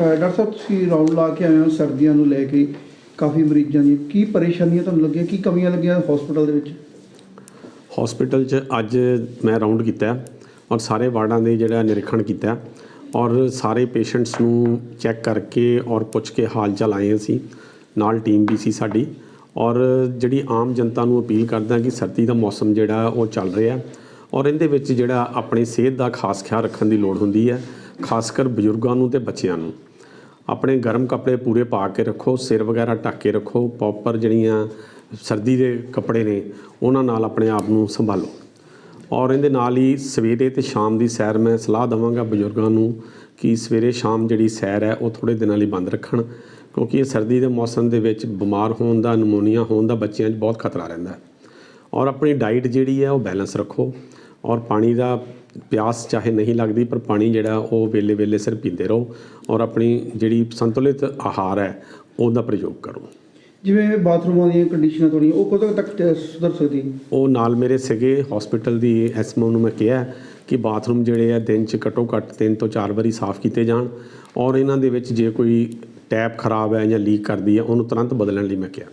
Doctor ਸਾਹਿਬ, ਤੁਸੀਂ round ਲਾ ਕੇ ਆਏ ਹੋ, ਸਰਦੀਆਂ ਨੂੰ ਲੈ ਕੇ ਕਾਫੀ ਮਰੀਜ਼ਾਂ ਦੀ। ਕੀ ਪਰੇਸ਼ਾਨੀਆਂ ਤੁਹਾਨੂੰ ਲੱਗੀਆਂ? ਕੀ ਕਮੀਆਂ ਲੱਗੀਆਂ ਹਸਪੀਟਲ ਦੇ ਵਿੱਚ? ਹਸਪੀਟਲ 'ਚ ਅੱਜ ਮੈਂ ਰਾਉਂਡ ਕੀਤਾ ਔਰ ਸਾਰੇ ਵਾਰਡਾਂ ਦੇ ਜਿਹੜਾ ਨਿਰੀਖਣ ਕੀਤਾ ਔਰ ਸਾਰੇ ਪੇਸ਼ੈਂਟਸ ਨੂੰ ਚੈੱਕ ਕਰਕੇ ਔਰ ਪੁੱਛ ਕੇ ਹਾਲ ਚਾਲ ਆਏ ਅਸੀਂ। ਨਾਲ ਟੀਮ ਵੀ ਸੀ ਸਾਡੀ ਔਰ ਜਿਹੜੀ ਆਮ ਜਨਤਾ ਨੂੰ ਅਪੀਲ ਕਰਦਾ ਕਿ ਸਰਦੀ ਦਾ ਮੌਸਮ ਜਿਹੜਾ ਉਹ ਚੱਲ ਰਿਹਾ ਔਰ ਇਹਦੇ ਵਿੱਚ ਜਿਹੜਾ ਆਪਣੀ ਸਿਹਤ ਦਾ ਖਾਸ ਖਿਆਲ ਰੱਖਣ ਦੀ ਲੋੜ ਹੁੰਦੀ ਹੈ ਖਾਸ ਕਰ ਬਜ਼ੁਰਗਾਂ ਨੂੰ ਤੇ ਬੱਚਿਆਂ ਨੂੰ। ਆਪਣੇ ਗਰਮ ਕੱਪੜੇ ਪੂਰੇ ਪਾ ਕੇ ਰੱਖੋ, ਸਿਰ ਵਗੈਰਾ ਢੱਕ ਕੇ ਰੱਖੋ ਪ੍ਰੋਪਰ ਜਿਹੜੀਆਂ ਸਰਦੀ ਦੇ ਕੱਪੜੇ ਨੇ, ਉਹਨਾਂ ਨਾਲ ਆਪਣੇ ਆਪ ਨੂੰ ਸੰਭਾਲੋ। ਔਰ ਇਹਦੇ ਨਾਲ ਹੀ ਸਵੇਰੇ ਤੇ ਸ਼ਾਮ ਦੀ ਸੈਰ ਮੈਂ ਸਲਾਹ ਦਵਾਂਗਾ ਬਜ਼ੁਰਗਾਂ ਨੂੰ ਕਿ ਸਵੇਰੇ ਸ਼ਾਮ ਜਿਹੜੀ ਸੈਰ ਹੈ, ਉਹ ਥੋੜੇ ਦਿਨਾਂ ਲਈ ਬੰਦ ਰੱਖਣ, ਕਿਉਂਕਿ ਇਹ ਸਰਦੀ ਦੇ ਮੌਸਮ ਦੇ ਵਿੱਚ ਬਿਮਾਰ ਹੋਣ ਦਾ, ਨਮੋਨੀਆ ਹੋਣ ਦਾ ਬੱਚਿਆਂ 'ਚ ਬਹੁਤ ਖਤਰਾ ਰਹਿੰਦਾ ਔਰ ਆਪਣੀ ਡਾਈਟ ਜਿਹੜੀ ਹੈ, ਉਹ ਬੈਲੈਂਸ ਰੱਖੋ। ਔਰ ਪਾਣੀ ਦਾ ਪਿਆਸ ਚਾਹੇ ਨਹੀਂ ਲੱਗਦੀ ਪਰ ਪਾਣੀ ਜਿਹੜਾ ਉਹ ਵੇਲੇ ਵੇਲੇ ਸਿਰ ਪੀਂਦੇ ਰਹੋ ਔਰ ਆਪਣੀ ਜਿਹੜੀ ਸੰਤੁਲਿਤ ਆਹਾਰ ਹੈ ਉਹਦਾ ਪ੍ਰਯੋਗ ਕਰੋ। ਜਿਵੇਂ ਬਾਥਰੂਮਾਂ ਦੀਆਂ ਕੰਡੀਸ਼ਨਾਂ ਥੋੜੀਆਂ ਉਹ ਕਦੋਂ ਤੱਕ ਸੁਧਰ ਸਕਦੀ? ਉਹ ਨਾਲ ਮੇਰੇ ਸੀਗੇ ਹਸਪੀਟਲ ਦੀ ਐਸਐਮਓ ਨੂੰ ਮੈਂ ਕਿਹਾ ਕਿ ਬਾਥਰੂਮ ਜਿਹੜੇ ਆ ਦਿਨ 'ਚ ਘੱਟੋ ਘੱਟ ਤਿੰਨ ਤੋਂ ਚਾਰ ਵਾਰੀ ਸਾਫ਼ ਕੀਤੇ ਜਾਣ ਔਰ ਇਹਨਾਂ ਦੇ ਵਿੱਚ ਜੇ ਕੋਈ ਟੈਪ ਖਰਾਬ ਹੈ ਜਾਂ ਲੀਕ ਕਰਦੀ ਹੈ ਉਹਨੂੰ ਤੁਰੰਤ ਬਦਲਣ ਲਈ ਮੈਂ ਕਿਹਾ।